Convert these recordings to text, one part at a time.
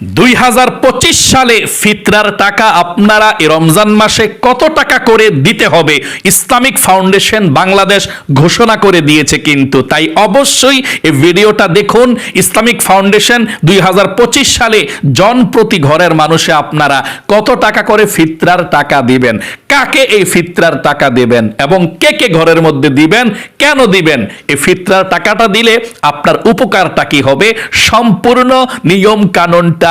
দুই হাজার পঁচিশ সালে ফিতরার টাকা আপনারা রমজান মাসে কত টাকা করে দিতে হবে? ইসলামিক ফাউন্ডেশন বাংলাদেশ ঘোষণা করে দিয়েছে কিন্তু। তাই অবশ্যই এই ভিডিওটা দেখুন। ইসলামিক ফাউন্ডেশন দুই হাজার পঁচিশ সালে জন প্রতি ঘরের মানুষে আপনারা কত টাকা করে ফিতরার টাকা দিবেন? কাকে এই ফিতরার টাকা দিবেন? এবং কে কে ঘরের মধ্যে দিবেন? কেন দিবেন? এই ফিতরার টাকাটা দিলে আপনার উপকারটা কি হবে? সম্পূর্ণ নিয়ম কানুনটা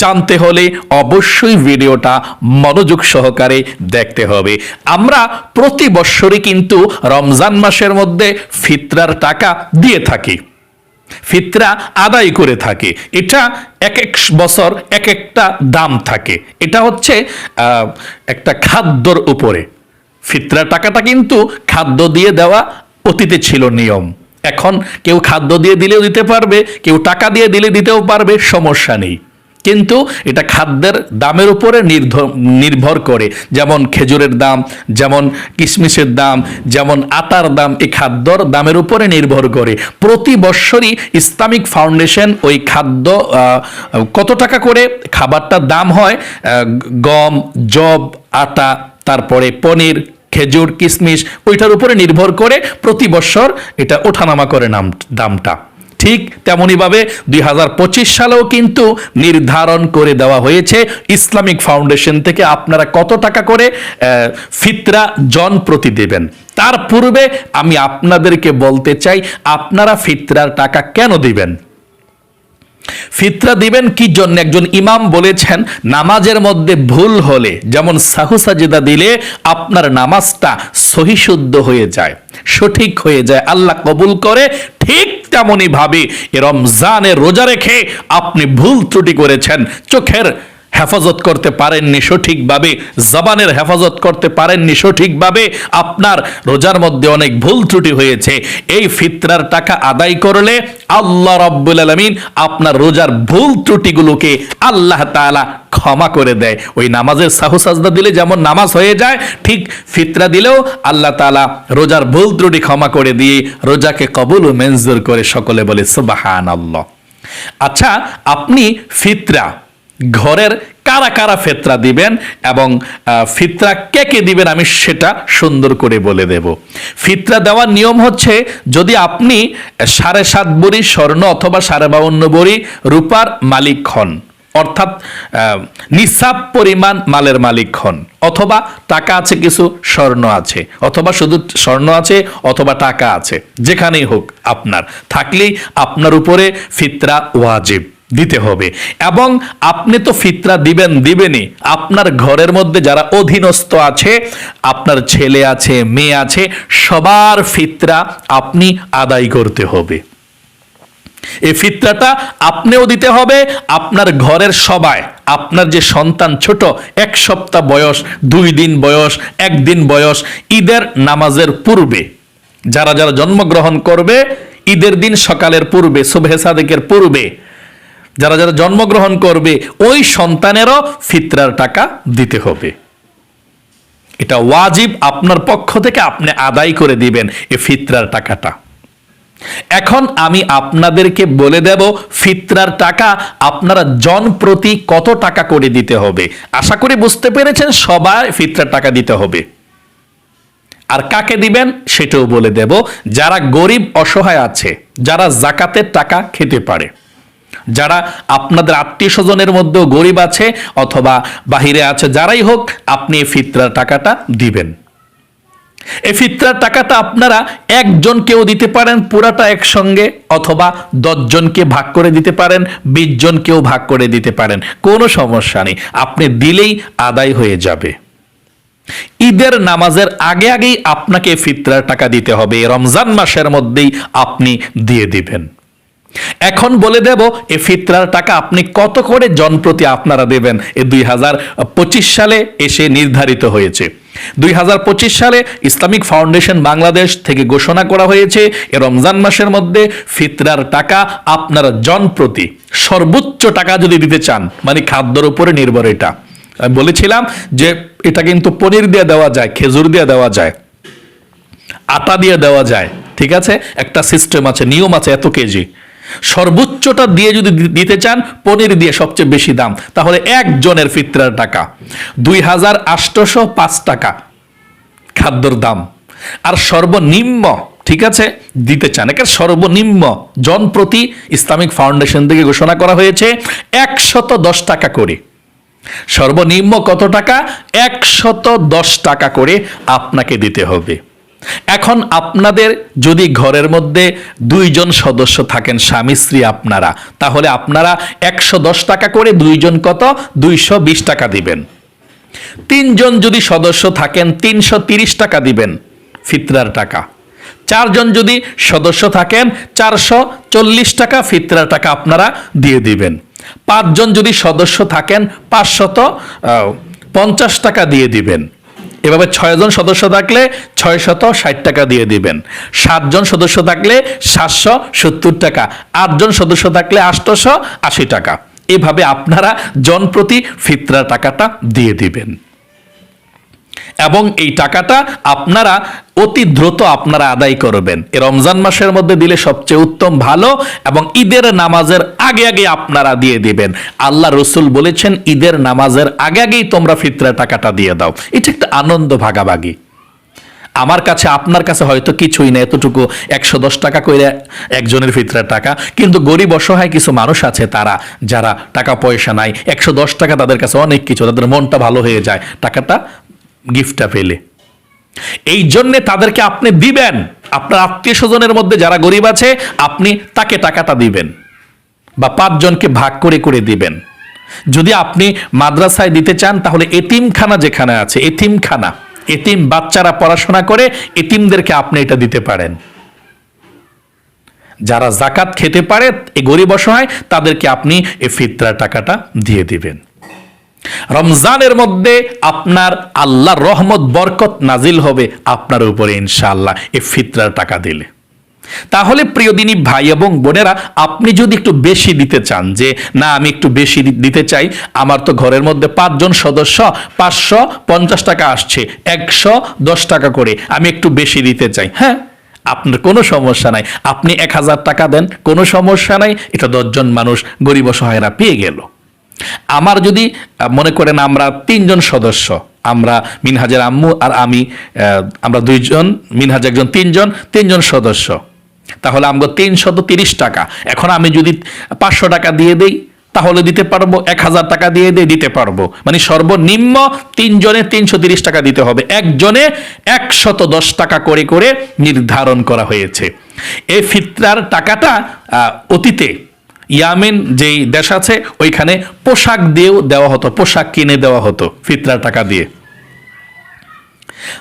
জানতে হলে অবশ্যই ভিডিওটা মনোযোগ সহকারে দেখতে হবে। আমরা প্রতি বৎসরই কিন্তু রমজান মাসের মধ্যে ফিতরার টাকা দিয়ে থাকি। ফিতরা আদায় করে থাকে। এটা এক এক বছর এক একটা দাম থাকে। এটা হচ্ছে একটা খাদ্যর উপরে। ফিতরা টাকাটা কিন্তু খাদ্য দিয়ে দেওয়া অতীতে ছিল নিয়ম। এখন কেউ খাদ্য দিয়ে দিলেও দিতে পারবে, কেউ টাকা দিয়ে দিলে দিতেও পারবে, সমস্যা নেই। কিন্তু এটা খাদ্যের দামের উপরে নির্ভর করে। যেমন খেজুরের দাম, যেমন কিশমিশের দাম, যেমন আটার দাম, এই খাদ্যর দামের উপরে নির্ভর করে। প্রতি বৎসরই ইসলামিক ফাউন্ডেশন ওই খাদ্য কত টাকা করে খাবারটার দাম হয়? গম জব আটা তারপরে পনির, খেজুর, কিশমিশ, ওইটার উপরে নির্ভর করে প্রতি বছর এটা ওঠানামা করে নাম দামটা। ঠিক তেমনইভাবে দুই হাজার পঁচিশ সালেও কিন্তু নির্ধারণ করে দেওয়া হয়েছে ইসলামিক ফাউন্ডেশন থেকে আপনারা কত টাকা করে ফিতরা জন প্রতি দেবেন। তার পূর্বে আমি আপনাদেরকে বলতে চাই, আপনারা ফিতরার টাকা কেন দিবেন? ফিতরা দিবেন কি জন্য? একজন ইমাম বলেছেন, নামাজের মধ্যে ভুল হলে, যেমন সাহু দিলে আপনার নামাজটা সহিশুদ্ধ হয়ে যায়, সঠিক হয়ে যায়, আল্লাহ কবুল করে, ঠিক তেমনই ভাবে এ রমজানের রোজা রেখে আপনি ভুল ত্রুটি করেছেন, চোখের হেফাজত করতে পারেননি সঠিকভাবে, জবানের হেফাজত করতে পারেননি সঠিকভাবে, আপনার রোজার মধ্যে অনেক ভুল ত্রুটি হয়েছে। এই ফিতরার টাকা আদায় করলে আল্লাহ রব্বুল আলমিন আপনার রোজার ভুল ত্রুটিগুলোকে আল্লাহ তাআলা ক্ষমা করে দেয়। ওই নামাজের সাহু সাজদা দিলে যেমন নামাজ হয়ে যায়, ঠিক ফিতরা দিলেও আল্লাহ তাআলা রোজার ভুল ত্রুটি ক্ষমা করে দিয়ে রোজাকে কবুল ও মঞ্জুর করে সকলে বলে সুবাহান আল্লাহ আচ্ছা আপনি ফিতরা ঘরের কারা কারা ফেতরা দিবেন এবং ফিতরা কে কে দিবেন আমি সেটা সুন্দর করে বলে দেব। ফিতরা দেওয়ার নিয়ম হচ্ছে যদি আপনি সাড়ে সাত বড়ি স্বর্ণ অথবা সাড়ে বাউন্ন বড়ি রূপার মালিক হন, অর্থাৎ নিসাব পরিমাণ মালের মালিক হন, অথবা টাকা আছে কিছু, স্বর্ণ আছে, অথবা শুধু স্বর্ণ আছে অথবা টাকা আছে, যেখানেই হোক আপনার, থাকলেই আপনার উপরে ফিতরা ওয়াজিব। দিতে হবে। এবং আপনি তো ফিতরা দিবেন, দিবেনই। আপনার ঘরের মধ্যে যারা অধীনস্থ আছে, আপনার ছেলে আছে, মেয়ে আছে, সবার ফিতরা আপনি আদায় করতে হবে। এই ফিতরাটা আপনিও দিতে হবে, আপনার ঘরের সবাই। আপনার যে সন্তান ছোট, এক সপ্তাহ বয়স, দুই দিন বয়স, একদিন বয়স, ঈদের নামাজের পূর্বে। যারা যারা জন্মগ্রহণ করবে, ঈদের দিন সকালের পূর্বে, শুভে সাদেকের পূর্বে যারা যারা জন্মগ্রহণ করবে, ওই সন্তানেরও ফিতরার টাকা দিতে হবে। এটা ওয়াজিব আপনার পক্ষ থেকে আপনি আদায় করে দিবেন এই ফিতরার টাকাটা। এখন আমি আপনাদেরকে বলে দেব, ফিতরার টাকা আপনারা জন প্রতি কত টাকা করে দিতে হবে? আশা করি বুঝতে পেরেছেন, সবাই ফিতরার টাকা দিতে হবে। আর কাকে দিবেন সেটাও বলে দেব, যারা গরিব অসহায় আছে, যারা জাকাতের টাকা খেতে পারে। যারা আপনাদের আত্মীয় স্বজনের মধ্যেও গরিব আছে অথবা বাহিরে আছে, যারাই হোক, আপনি ফিতরার টাকাটা দিবেন। এই ফিতরার টাকাটা আপনারা একজন একজনকেও দিতে পারেন, পুরাটা একসঙ্গে, অথবা দশজনকে ভাগ করে দিতে পারেন বিশ জনকেও ভাগ করে দিতে পারেন। কোনো সমস্যা নেই, আপনি দিলেই আদায় হয়ে যাবে। ঈদের নামাজের আগে আগেই আপনাকে ফিতরার টাকা দিতে হবে, রমজান মাসের মধ্যেই আপনি দিয়ে দিবেন। এখন বলে দেব, এ ফিতরার টাকা আপনি কত করে জনপ্রতি আপনারা দেবেন? এ দুই হাজার পঁচিশ সালে এসে নির্ধারিত হয়েছে। দুই হাজার পঁচিশ সালে ইসলামিক ফাউন্ডেশন বাংলাদেশ থেকে ঘোষণা করা হয়েছে, এ রমজান মাসের মধ্যে ফিতরার টাকা আপনারা জনপ্রতি সর্বোচ্চ টাকা যদি দিতে চান মানে খাদ্যর উপরে নির্ভর এটা। আমি বলেছিলাম যে এটা কিন্তু পনির দিয়ে দেওয়া যায়, খেজুর দিয়ে দেওয়া যায়, আটা দিয়ে দেওয়া যায়, ঠিক আছে? একটা সিস্টেম আছে, নিয়ম আছে এত কেজি। সর্বোচ্চটা দিয়ে যদি দিতে চান, পনির দিয়ে সবচেয়ে বেশি দাম। তাহলে একজনের ফিতরার টাকা, দুই হাজার আটশোশো পাঁচ টাকা খাদ্যর দাম। আর সর্বনিম্ন, ঠিক আছে, দিতে চান। একে সর্বনিম্ন জন প্রতি ইসলামিক ফাউন্ডেশন থেকে ঘোষণা করা হয়েছে, একশত দশ টাকা করে। সর্বনিম্ন কত টাকা? একশত দশ টাকা করে আপনাকে দিতে হবে। এখন আপনাদের যদি ঘরের মধ্যে দুইজন সদস্য থাকেন, স্বামী, স্ত্রী আপনারা, তাহলে আপনারা একশো দশ টাকা করে দুইজন কত? দুইশো বিশ টাকা দিবেন। তিনজন যদি সদস্য থাকেন, তিনশো তিরিশ টাকা দিবেন ফিতরার টাকা। চারজন যদি সদস্য থাকেন, চারশো চল্লিশ টাকা ফিতরার টাকা আপনারা দিয়ে দিবেন। পাঁচজন যদি সদস্য থাকেন, পাঁচশত পঞ্চাশ টাকা দিয়ে দিবেন। এভাবে ছয়জন সদস্য থাকলে ছয় শত ষাট টাকা দিয়ে দিবেন। সাতজন সদস্য থাকলে সাতশো সত্তর টাকা। আটজন সদস্য থাকলে আটশোশো আশি টাকা। এভাবে আপনারা জনপ্রতি ফিতরা টাকাটা দিয়ে দিবেন। এবং এই টাকাটা আপনারা অতি দ্রুত আপনারা আদায় করবেন। রমজান মাসের মধ্যে দিলে সবচেয়ে উত্তম ভালো এবং ঈদের নামাজের আগে আগে আপনারা দিয়ে দিবেন। আল্লাহ রসুল বলেছেন, ঈদের নামাজের আগে আগেই তোমরা ফিতরা টাকাটা দিয়ে দাও। এটা একটা আনন্দ ভাগাভাগি। আমার কাছে, আপনার কাছে হয়তো কিছুই না এতটুকু একশো দশ টাকা করে একজনের ফিতরার টাকা। কিন্তু গরিব অসহায় কিছু মানুষ আছে তারা, যারা টাকা পয়সা নাই, একশো দশ টাকা তাদের কাছে অনেক কিছু, তাদের মনটা ভালো হয়ে যায়। টাকাটা গিফটটা পেলে। এই জন্যে তাদেরকে আপনি দিবেন। আপনার আত্মীয় স্বজনের মধ্যে যারা গরিব আছে, আপনি তাকে টাকাটা দিবেন বা পাঁচজনকে ভাগ করে করে দিবেন। যদি আপনি মাদ্রাসায় দিতে চান, তাহলে এতিমখানা যেখানে আছে, এতিমখানা, এতিম বাচ্চারা পড়াশোনা করে, এতিমদেরকে আপনি এটা দিতে পারেন। যারা জাকাত খেতে পারে এই গরিব অসহায়, তাদেরকে আপনি এই ফিতরা টাকাটা দিয়ে দিবেন। রমজানের মধ্যে আপনার আল্লাহর রহমত, বরকত নাজিল হবে আপনার উপরে ইনশাআল্লাহ এই ফিতরার টাকা দিলে। তাহলে প্রিয় দিনী ভাই এবং বোনেরা, আপনি যদি একটু বেশি দিতে চান, যে না, আমি একটু বেশি দিতে চাই, আমার তো ঘরের মধ্যে পাঁচজন সদস্য, পাঁচশো পঞ্চাশ টাকা আসছে, একশো দশ টাকা করে আমি একটু বেশি দিতে চাই হ্যাঁ? আপনার কোনো সমস্যা নাই, আপনি এক হাজার টাকা দেন, কোনো সমস্যা নাই, এটা দশজন মানুষ গরিব অসহায়রা পেয়ে গেল। আমার যদি মনে করেন আমরা তিনজন সদস্য, আমরা মিনহাজের আম্মু আর আমি আমরা দুইজন, মিনহাজ একজন তিনজন তিনজন সদস্য। তাহলে আমগো তিনশত তিরিশ টাকা। এখন আমি যদি পাঁচশো টাকা দিয়ে দেই, তাহলে দিতে পারব, এক হাজার টাকা দিয়ে দিয়ে দিতে পারব। মানে সর্বনিম্ন তিনজনে তিনশো তিরিশ টাকা দিতে হবে। একজনে একশত দশ টাকা করে করে নির্ধারণ করা হয়েছে। এই ফিতরার টাকাটা অতীতে ইয়ামেন যেই দেশ আছে, ওইখানে পোশাক দিয়েও দেওয়া হতো, পোশাক কিনে দেওয়া হতো ফিতরার টাকা দিয়ে।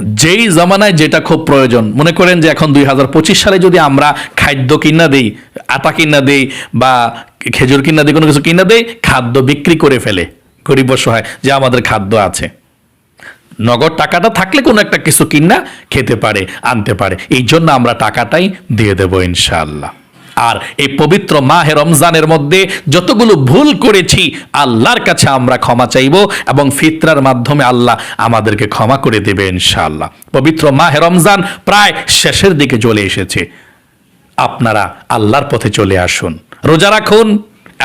যেই জামানায় যেটা খুব প্রয়োজন, মনে করেন যে এখন দুই হাজার পঁচিশ সালে যদি আমরা খাদ্য কিনা দেই, আটা কিনা দেই বা খেজুর কিনা দিই, কোনো কিছু কিনা দেই, খাদ্য বিক্রি করে ফেলে। গরিব অসহায় যে আমাদের খাদ্য আছে। নগদ টাকাটা থাকলে কোনো একটা কিছু কিনা খেতে পারে, আনতে পারে। এই জন্য আমরা টাকাটাই দিয়ে দেবো ইনশাআল্লাহ। আর এই পবিত্র মাহে রমজানের মধ্যে যতগুলো ভুল করেছি, আল্লাহর কাছে আমরা ক্ষমা চাইব এবং ফিতরার মাধ্যমে আল্লাহ আমাদেরকে ক্ষমা করে দেবে ইনশাআল্লাহ। পবিত্র মাহে রমজান প্রায় শেষের দিকে চলে এসেছে। আপনারা আল্লাহর পথে চলে আসুন, রোজা রাখুন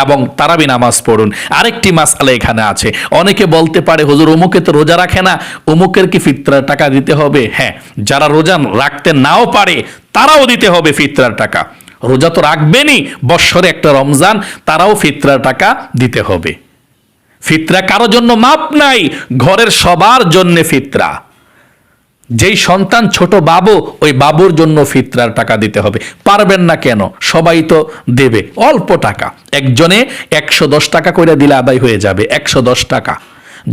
এবং তারাবি নামাজ পড়ুন। আরেকটি মাসালা এখানে আছে। অনেকে বলতে পারে, হুজুর, অমুকে তো রোজা রাখে না। অমুকের কি ফিতরার টাকা দিতে হবে? হ্যাঁ যারা রোজা রাখতে নাও পারে, তারাও দিতে হবে ফিতরার টাকা। রোজা তো রাখবেনই, বৎসরে একটা রমজান, তারাও ফিতরার টাকা দিতে হবে। ফিতরা কারও জন্য মাপ নাই, ঘরের সবার জন্যে ফিতরা। যেই সন্তান ছোট বাবু, ওই বাবুর জন্য ফিতরার টাকা দিতে হবে। পারবেন না কেন? সবাই তো দেবে, অল্প টাকা। একজনে একশো দশ টাকা করে দিলে আদায় হয়ে যাবে, একশো দশ টাকা।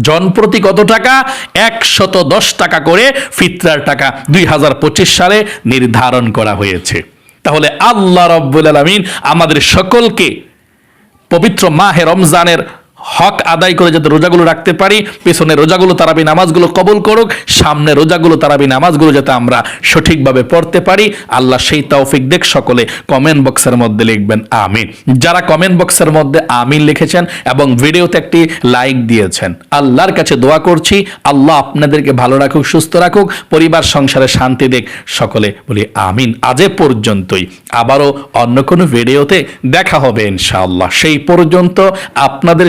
জনপ্রতি কত টাকা? একশত দশ টাকা করে ফিতরার টাকা দুই হাজার পঁচিশ সালে নির্ধারণ করা হয়েছে। তাহলে আল্লাহ রব্বুল আলমিন আমাদের সকলকে পবিত্র মাহে রমজানের হক আদায় করে যাতে রোজাগুলো রাখতে পারি, পেছনে রোজাগুলো তারাবি নামাজগুলো কবল করুক, সামনে রোজাগুলো তারাবি নামাজগুলো যাতে আমরা সঠিকভাবে পড়তে পারি। আল্লাহ সেই তৌফিক দেখ সকলে কমেন্ট বক্সের মধ্যে লিখবেন, আমিন। যারা কমেন্ট বক্সের মধ্যে আমিন লিখেছেন এবং ভিডিওতে একটি লাইক দিয়েছেন, আল্লাহর কাছে দোয়া করছি। আল্লাহ আপনাদেরকে ভালো রাখুক, সুস্থ রাখুক, পরিবার, সংসারে শান্তি দেখ সকলে, বলি আমিন। আজে পর্যন্তই। আবারও অন্য কোনো ভিডিওতে দেখা হবে ইনশাআল্লাহ। সেই পর্যন্ত আপনাদের